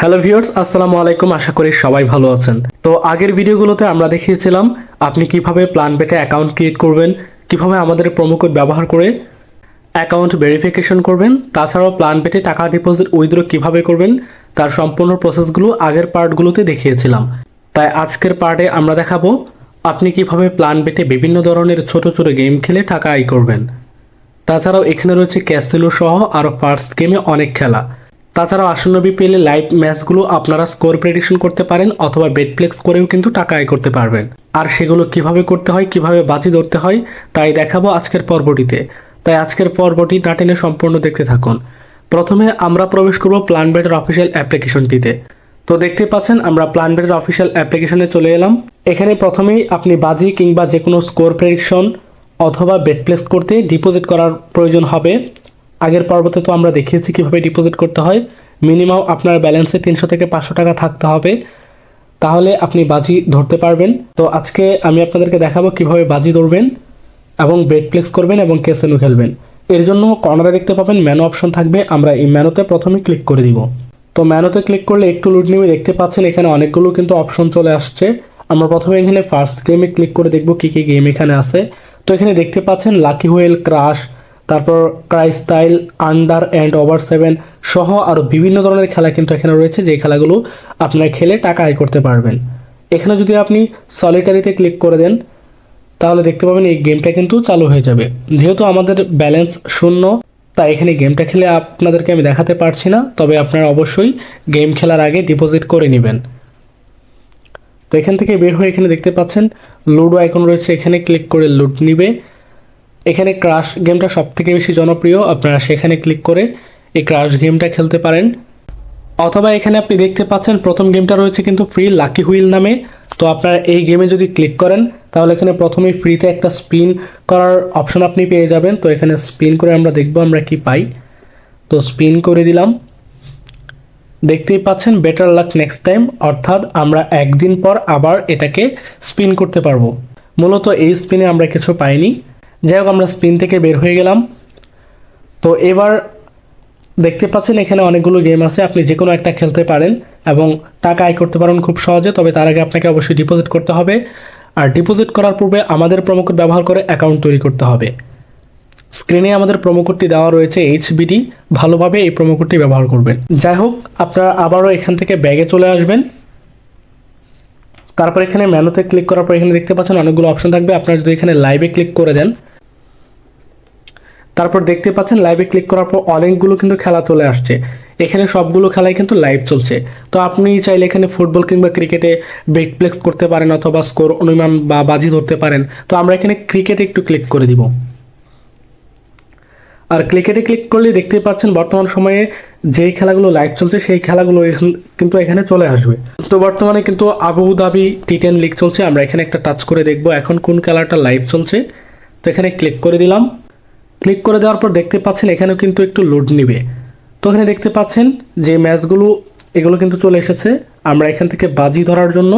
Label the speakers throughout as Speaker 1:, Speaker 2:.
Speaker 1: Hello viewers আসসালামু আলাইকুম, আশা করি সবাই ভালো আছেন। তো আগের ভিডিওগুলোতে আমরা দেখিয়েছিলাম আপনি কীভাবে প্ল্যান বেটে অ্যাকাউন্ট ক্রিয়েট করবেন, কীভাবে আমাদের প্রোমো কোড ব্যবহার করে অ্যাকাউন্ট ভেরিফিকেশন করবেন, তাছাড়াও প্ল্যান বেটে টাকা ডিপোজিট উইথড্র কীভাবে করবেন, তার সম্পূর্ণ প্রসেসগুলো আগের পার্টগুলোতে দেখিয়েছিলাম। তাই আজকের পার্টে আমরা দেখাবো আপনি কীভাবে প্ল্যান বেটে বিভিন্ন ধরনের ছোট ছোট গেম খেলে টাকা আয় করবেন। তাছাড়াও এখানে রয়েছে ক্যাসিনো সহ আরও ফার্স্ট গেমে অনেক খেলা। তাছাড়াও আসন্ন বিপিএলে লাইভ ম্যাচগুলো আপনারা স্কোর প্রেডিকশন করতে পারেন অথবা বেটপ্লেক্স করেও কিন্তু টাকা আয় করতে পারবেন। আর সেগুলো কীভাবে করতে হয়, কীভাবে বাজি ধরতে হয়, তাই দেখাবো আজকের পর্বটিতে। তাই আজকের পর্বটি না টেনে সম্পূর্ণ দেখতে থাকুন। প্রথমে আমরা প্রবেশ করব প্ল্যান বেটের অফিসিয়াল অ্যাপ্লিকেশনটিতে তো দেখতে পাচ্ছেন, আমরা প্ল্যান বেটের অফিসিয়াল অ্যাপ্লিকেশনে চলে এলাম। এখানে প্রথমেই আপনি বাজি কিংবা যে কোনো স্কোর প্রেডিকশন অথবা বেট প্লেস করতে ডিপোজিট করার প্রয়োজন হবে। আগের পর্বতে তো আমরা দেখিয়েছি কীভাবে ডিপোজিট করতে হয়। মিনিমাম আপনার ব্যালেন্সে তিনশো থেকে পাঁচশো টাকা থাকতে হবে। তাহলে আপনি বাজি ধরতে পারবেন। তো আজকে আমি আপনাদেরকে দেখাবো কীভাবে বাজি ধরবেন এবং বেড প্লেস করবেন এবং কেসেনু খেলবেন। এর জন্য কর্নারে দেখতে পাবেন ম্যানো অপশন থাকবে। আমরা এই ম্যানোতে প্রথমে ক্লিক করে দিব। তো ম্যানোতে ক্লিক করলে একটু লুট নিয়ে দেখতে পাচ্ছেন, এখানে অনেকগুলো কিন্তু অপশন চলে আসছে। আমরা প্রথমে এখানে ফার্স্ট গেমে ক্লিক করে দেখব কী কী গেম এখানে আছে। তো এখানে দেখতে পাচ্ছেন লাকি হুয়েল ক্রাশ তারপর cry style, under and over seven সহ আরও বিভিন্ন ধরনের খেলা কিন্তু এখানে রয়েছে যে খেলাগুলো আপনার খেলে টাকা আয় করতে পারবেন। এখানে যদি আপনি সলিটারিতে ক্লিক করে দেন, তাহলে দেখতে পাবেন এই গেমটা কিন্তু চালু হয়ে যাবে। যেহেতু আমাদের ব্যালেন্স শূন্য, তাই এখানে গেমটা খেলে আপনাদেরকে আমি দেখাতে পারছি না, তবে আপনারা অবশ্যই গেম খেলার আগে ডিপোজিট করে নেবেন। তো এখান থেকে বের হয়ে এখানে দেখতে পাচ্ছেন, লুডো আইকন রয়েছে, এখানে ক্লিক করে লুড নিবে। এখানে ক্রাশ গেমটা সব থেকে বেশি জনপ্রিয়। আপনারা সেখানে ক্লিক করে এই ক্রাশ গেমটা খেলতে পারেন। অথবা এখানে আপনি দেখতে পাচ্ছেন প্রথম গেমটা রয়েছে কিন্তু ফ্রি লাকি হুইল নামে। তো আপনারা এই গেমে যদি ক্লিক করেন, তাহলে এখানে প্রথমেই ফ্রিতে একটা স্পিন করার অপশন আপনি পেয়ে যাবেন। তো এখানে স্পিন করে আমরা দেখব আমরা কি পাই। তো স্পিন করে দিলাম। দেখতেই পাচ্ছেন বেটার লাক নেক্সট টাইম অর্থাৎ আমরা একদিন পর আবার এটাকে স্পিন করতে পারব। মূলত এই স্পিনে আমরা কিছু পাইনি। যাই হোক, আমরা স্পিন থেকে বের হয়ে গেলাম। তো এবার দেখতে পাচ্ছেন, এখানে অনেকগুলো গেম আছে। আপনি যে কোনো একটা খেলতে পারেন এবং টাকা আয় করতে পারেন খুব সহজে, তবে তার আগে আপনাকে অবশ্যই ডিপোজিট করতে হবে। আর ডিপোজিট করার পূর্বে আমাদের প্রোমোকোড ব্যবহার করে অ্যাকাউন্ট তৈরি করতে হবে। স্ক্রিনে আমাদের প্রোমোকোডটি দেওয়া রয়েছে এইচ এইচবিডি ভালোভাবে এই প্রোমোকোডটি ব্যবহার করবেন। যাই হোক, আপনারা আবারও এখান থেকে ব্যাগে চলে আসবেন। তারপর এখানে ম্যানুতে ক্লিক করার পর এখানে দেখতে পাচ্ছেন অনেকগুলো অপশন থাকবে। আপনারা যদি এখানে লাইভে ক্লিক করে দেন তারপর দেখতে পাচ্ছেন লাইভে ক্লিক করার পর অনেকগুলো কিন্তু খেলা চলে আসছে। এখানে সবগুলো খেলাই কিন্তু লাইভ চলছে। তো আপনি চাইলে এখানে ফুটবল কিংবা ক্রিকেটে বেটপ্লেক্স করতে পারেন অথবা স্কোর অনুমান বা বাজি ধরতে পারেন। তো আমরা এখানে ক্রিকেটে একটু ক্লিক করে দিব। আর ক্রিকেটে ক্লিক করলে দেখতে পাচ্ছেন বর্তমান সময়ে যেই খেলাগুলো লাইভ চলছে, সেই খেলাগুলো কিন্তু এখানে চলে আসবে। তো বর্তমানে কিন্তু Abu Dhabi T ten league চলছে। আমরা এখানে একটা টাচ করে দেখব এখন কোন খেলাটা লাইভ চলছে। তো এখানে ক্লিক করে দিলাম। ক্লিক করে দেওয়ার পর দেখতে পাচ্ছেন এখানেও কিন্তু একটু লোড নিবে। তো এখানে দেখতে পাচ্ছেন যে ম্যাচগুলো, এগুলো কিন্তু চলে এসেছে। আমরা এখান থেকে বাজি ধরার জন্য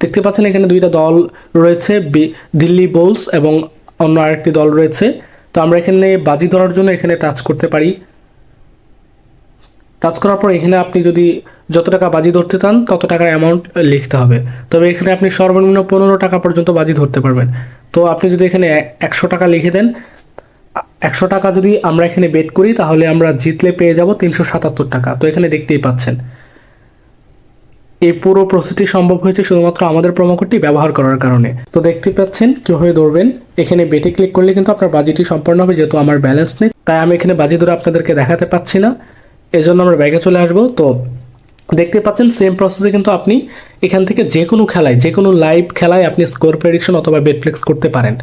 Speaker 1: দেখতে পাচ্ছেন এখানে দুইটা দল রয়েছে দিল্লি বোলস এবং অন্য আরেকটি দল রয়েছে। তো আমরা এখানে বাজি ধরার জন্য এখানে টাচ করতে পারি। টাচ করার পর এখানে আপনি যদি যত টাকা বাজি ধরতে চান, তত টাকার অ্যামাউন্ট লিখতে হবে। তবে এখানে আপনি সর্বনিম্ন পনেরো টাকা পর্যন্ত বাজি ধরতে পারবেন। তো আপনি যদি এখানে একশো টাকা লিখে দেন একশো টাকা যদি আমরা এখানে বেট করি, তাহলে আমরা জিতলে পেয়ে যাব তিনশো সাতাত্তর টাকা। তো এখানে দেখতেই পাচ্ছেন। এই পুরো প্রসেসটি সম্ভব হয়েছে শুধুমাত্র আমাদের প্রোমোকোডটি ব্যবহার করার কারণে। তো দেখতে পাচ্ছেন, কীভাবে দৌড়বেন এখানে বেটে ক্লিক করলে কিন্তু আপনার বাজিটি সম্পন্ন হবে, যেহেতু আমার ব্যালেন্স নেই। তাই আমি এখানে বাজি ধরে আপনাদেরকে দেখাতে পাচ্ছি না। এজন্য আমরা ব্যাগে চলে আসব। তো দেখতে পাচ্ছেন সেম প্রসেসে কিন্তু আপনি এখান থেকে যে কোনো খেলায় যে কোনো লাইভ খেলায় আপনি স্কোর প্রেডিকশন অথবা বেটফ্লেক্স করতে পারেন।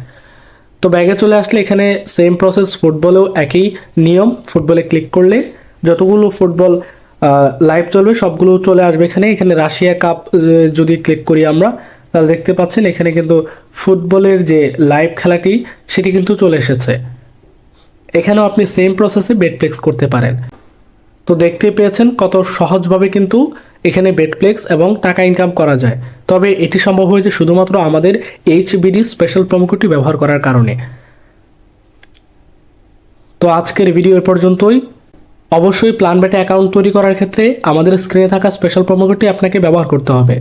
Speaker 1: তো ব্যাগে চলে আসলে এখানে সেম প্রসেস ফুটবলেও একই নিয়ম। ফুটবলে ক্লিক করলে যতগুলো ফুটবল লাইভ চলবে, সবগুলো চলে আসবে এখানে। এখানে রাশিয়া কাপ যদি ক্লিক করি আমরা, তাহলে দেখতে পাচ্ছেন এখানে কিন্তু ফুটবলের যে লাইভ খেলাটি, সেটি কিন্তু চলে এসেছে। এখানেও আপনি সেম প্রসেসে বেটপ্লেক্স করতে পারেন। তো দেখতে পেয়েছেন কত সহজভাবে কিন্তু এখানে বেটপ্লেক্স এবং টাকা ইনকাম করা যায়। তবে এটি সম্ভব হয়েছে শুধুমাত্র আমাদের এইচবিডি স্পেশাল প্রমোকোডটি ব্যবহার করার কারণে। তো আজকের ভিডিও পর্যন্তই। অবশ্যই প্ল্যান বেটে অ্যাকাউন্ট তৈরি করার ক্ষেত্রে আমাদের স্ক্রিনে থাকা স্পেশাল প্রোমোকোডটি আপনাকে ব্যবহার করতে হবে।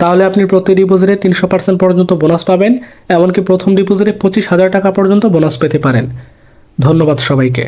Speaker 1: তাহলে আপনি প্রতি ডিপোজিটে তিনশো পার্সেন্ট পর্যন্ত বোনাস পাবেন, এমনকি প্রথম ডিপোজিটে পঁচিশ হাজার টাকা পর্যন্ত বোনাস পেতে পারেন। ধন্যবাদ সবাইকে।